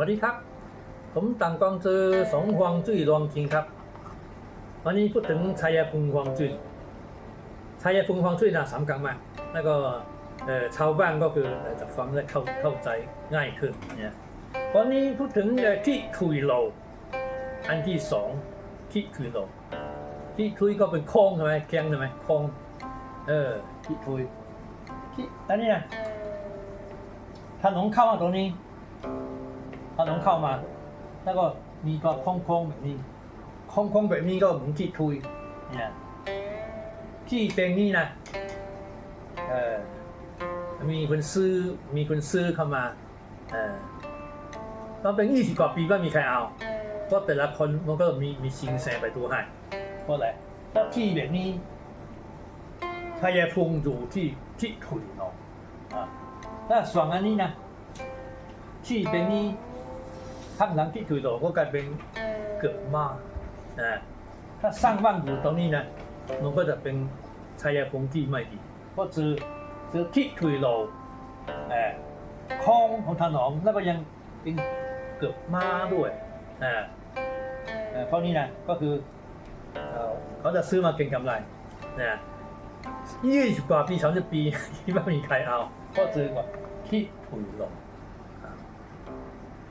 วัสดีครับ ผมต่างกองจือสงฮวงจุ้ยรวมจริงครับ วันนี้พูดถึงชัยภูมิฮวงจุ้ยชัยภูมิฮวงจุ้ยน่าสำคัญมาก แล้วก็เอ่อชาวบ้านก็คือเอ่อจะฟังและเข้าเข้าใจง่ายขึ้นเนี่ยวันนี้พูดถึงเอ่อที่คุยโลอันที่สองที่คุยโลที่คุยก็เป็นโค้งใช่ไหมแกงใช่ไหมโค้งเออที่คุยที่อันนี้นะถนนเข้ามาตรงนี้ ถนนเข้ามา แล้วก็มีก็โค้งๆแบบนี้โค้งๆแบบนี้ก็เหมือนที่ทุยเนี่ยที่เป็นนี่นะเออมีคนซื้อมีคนซื้อเข้ามาเออตอนเป็นยี่สิบกว่าปีไม่มีใครเอาเพราะแต่ละคนมันก็มีมีชิงแสไปตัวให้เพราะอะไรเพราะที่แบบนี้ชายภูมิอยู่ที่ที่ทุยเนาะอะถ้าส่วนอันนี้นะที่เป็นนี้ ข้างหลังที่ถือโดก็กลายเป็นเกือบมากนะถ้าสร้างบ้านอยู่ตรงนี้นะมันก็จะเป็นชายภูมิที่ไม่ดีเพราะคือคือที่ถือโลเอ่อคลองของถนนแล้วก็ยังเป็นเกือบมาด้วยนะเอ่อเพราะนี้นะก็คือเอ่อเขาจะซื้อมาเก็งกำไรนะยี่สิบกว่าปีสามสิบปีที่ไม่มีใครเอาเพราะซื้อกว่าที่ถือโล